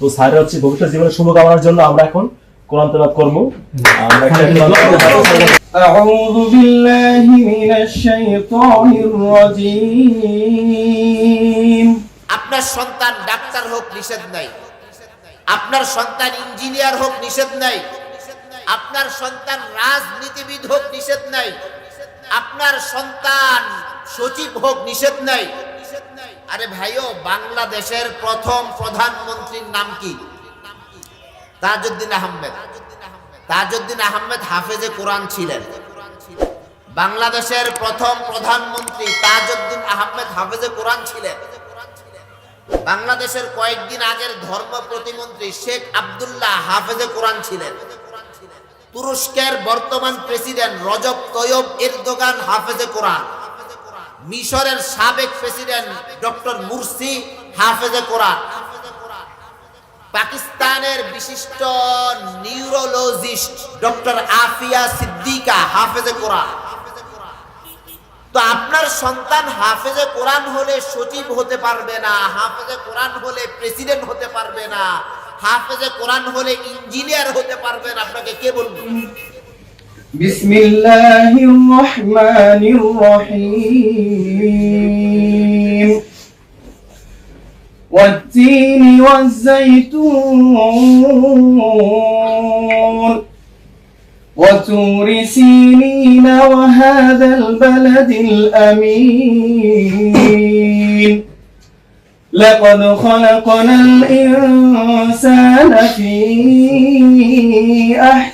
তো স্যারের হচ্ছে ভবিষ্যৎ জীবনের শুভকামনার জন্য আমরা এখন কোরআন তেলাওয়াত করবো আমরা একটা কোরআন তেলাওয়াত- أعوذ بالله من الشيطان الرجيم আপনার সন্তান ডাক্তার হোক নিষেধ নাই আপনার সন্তান ইঞ্জিনিয়ার হোক নিষেধ নাই আপনার সন্তান রাজনীতিবিদ হোক নিষেধ নাই আপনার সন্তান সচিব হোক নিষেধ নাই আরে ভাইও, বাংলাদেশের প্রথম প্রধানমন্ত্রীর নাম কি? তাজউদ্দিন আহমেদ। তাজউদ্দিন আহমেদ হাফেজে কোরআন ছিলেন। বাংলাদেশের প্রথম প্রধানমন্ত্রী তাজউদ্দিন আহমেদ হাফেজে কোরআন ছিলেন। বাংলাদেশের কয়েকদিন আগের ধর্ম প্রতিমন্ত্রী শেখ আব্দুল্লাহ হাফেজে কোরআন ছিলেন। তুরস্কের বর্তমান প্রেসিডেন্ট রজব তৈয়ব এরদোগান হাফেজে কোরআন। মিশরের সাবেক প্রেসিডেন্ট ডক্টর মুরসি হাফেজে কোরআন। পাকিস্তানের বিশিষ্ট নিউরোলজিস্ট ডক্টর আফিয়া সিদ্দিকা হাফেজে কোরআন। তো আপনার সন্তান হাফেজে কোরআন হলে সচিব হতে পারবে না, হাফেজে কোরআন হলে প্রেসিডেন্ট হতে পারবে না, হাফেজে কোরআন হলে ইঞ্জিনিয়ার হতে পারবেন আপনাকে কে বলব? بسم الله الرحمن الرحيم. والتين والزيتون. وتور سينين وهذا البلد الأمين. لقد خلقنا الإنسان في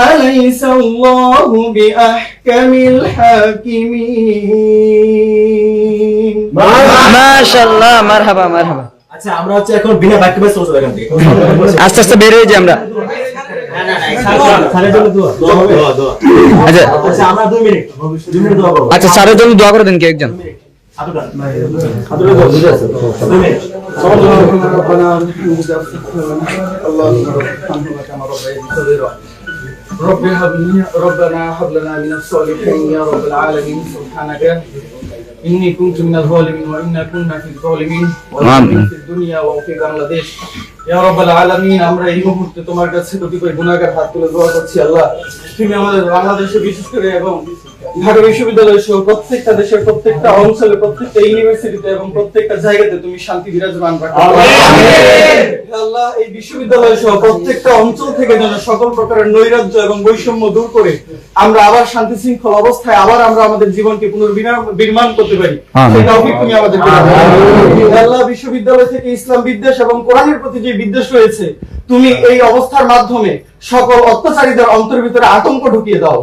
أليس الله بأحكم الحاكمين মাশাআল্লাহ মারহাবা মারহাবা আচ্ছা আমরা হচ্ছে এখন বিনা বাক্য ব্যস্ত চলে যাবো এখান থেকে আস্তে আস্তে বের হয়ে যাই আমরা স্যারের জন্য দোয়া দোয়া হবে আচ্ছা আচ্ছা আমরা দুই মিনিট দুই মিনিট দোয়া করবো আচ্ছা স্যারের জন্য দোয়া করে দেন কি একজন হাতুটা رب هب لنا ربنا هب لنا من الصالحين يا رب العالمين سبحانك إني كنت من الظالمين وإنا كنا في الظالمين آمين. في الدنيا وفي বাংলাদেশ ইয়া রব্বাল আলামিন আমরা এই মুহূর্তে তোমার কাছে কতিপয় গুনাহগার হাত তুলে দোয়া করছি আল্লাহ তুমি আমাদের বাংলাদেশে বিশেষ করে এবং ঢাকা বিশ্ববিদ্যালয় সহ প্রত্যেকটা দেশের প্রত্যেকটা অঞ্চলে প্রত্যেকটা ইউনিভার্সিটিতে এবং প্রত্যেকটা জায়গাতে তুমি শান্তি বিরাজমান রাখো। আল্লাহ এই বিশ্ববিদ্যালয় সহ প্রত্যেকটা অঞ্চল থেকে যেন সকল প্রকারের নৈরাজ্য এবং বৈষম্য দূর করে আমরা আবার শান্তি শৃঙ্খল অবস্থায় আবার আমরা আমাদের জীবনকে পুনর্বিনির্মাণ করতে পারি। সেই তৌফিক তুমি আমাদের আল্লাহ বিশ্ববিদ্যালয় থেকে ইসলাম বিদ্বেষ এবং কোরআনের প্রতি যে বিদ্বেষ রয়েছে তুমি এই অবস্থার মাধ্যমে সকল অত্যাচারীদের অন্তর ভিতরে আতঙ্ক ঢুকিয়ে দাও।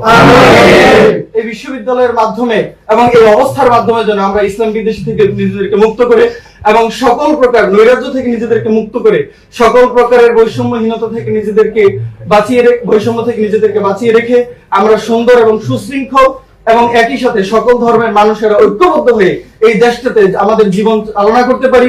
এই বিশ্ববিদ্যালয়ের মাধ্যমে এবং এই অবস্থার মাধ্যমে যেন আমরা ইসলাম বিদ্বেষ থেকে নিজেদেরকে মুক্ত করে এবং সকল প্রকার নৈরাজ্য থেকে নিজেদেরকে মুক্ত করে সকল প্রকারের বৈষম্যহীনতা থেকে নিজেদেরকে বাঁচিয়ে রেখে বৈষম্য থেকে নিজেদেরকে বাঁচিয়ে রেখে আমরা সুন্দর এবং সুশৃঙ্খল এবং একই সাথে সকল ধর্মের মানুষেরা ঐক্যবদ্ধ হয়ে এই দেশটাতে আমাদের জীবন চালনা করতে পারি।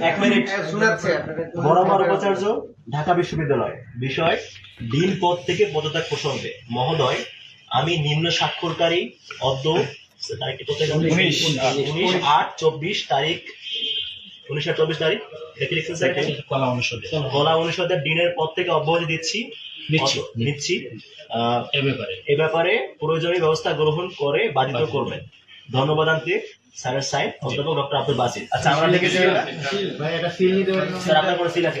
এক মিনিট। বরাবর উপাচার্য ঢাকা বিশ্ববিদ্যালয়। বিষয় ডিন পদ থেকে পদত্যাগ প্রসঙ্গে। মহোদয় আমি নিম্ন স্বাক্ষরকারী অদ্য তারিখটি উনিশ আট চব্বিশ তারিখ উনিশ আট চব্বিশ তারিখ। দেখে লিখছেন স্যার কলা অনুষদে। কলা অনুষদের দিনের পর থেকে অব্যাহতি দিচ্ছি। নিচ্ছি। এ ব্যাপারে। এ ব্যাপারে প্রয়োজনীয় ব্যবস্থা গ্রহণ করে বাধিত করবেন। ধন্যবাদ আনতে স্যারের সাইন অধ্যাপক ডক্টর আব্দুল বাসির। আচ্ছা আমরা লিখেছি স্যার আপনার কোনো সিল আছে?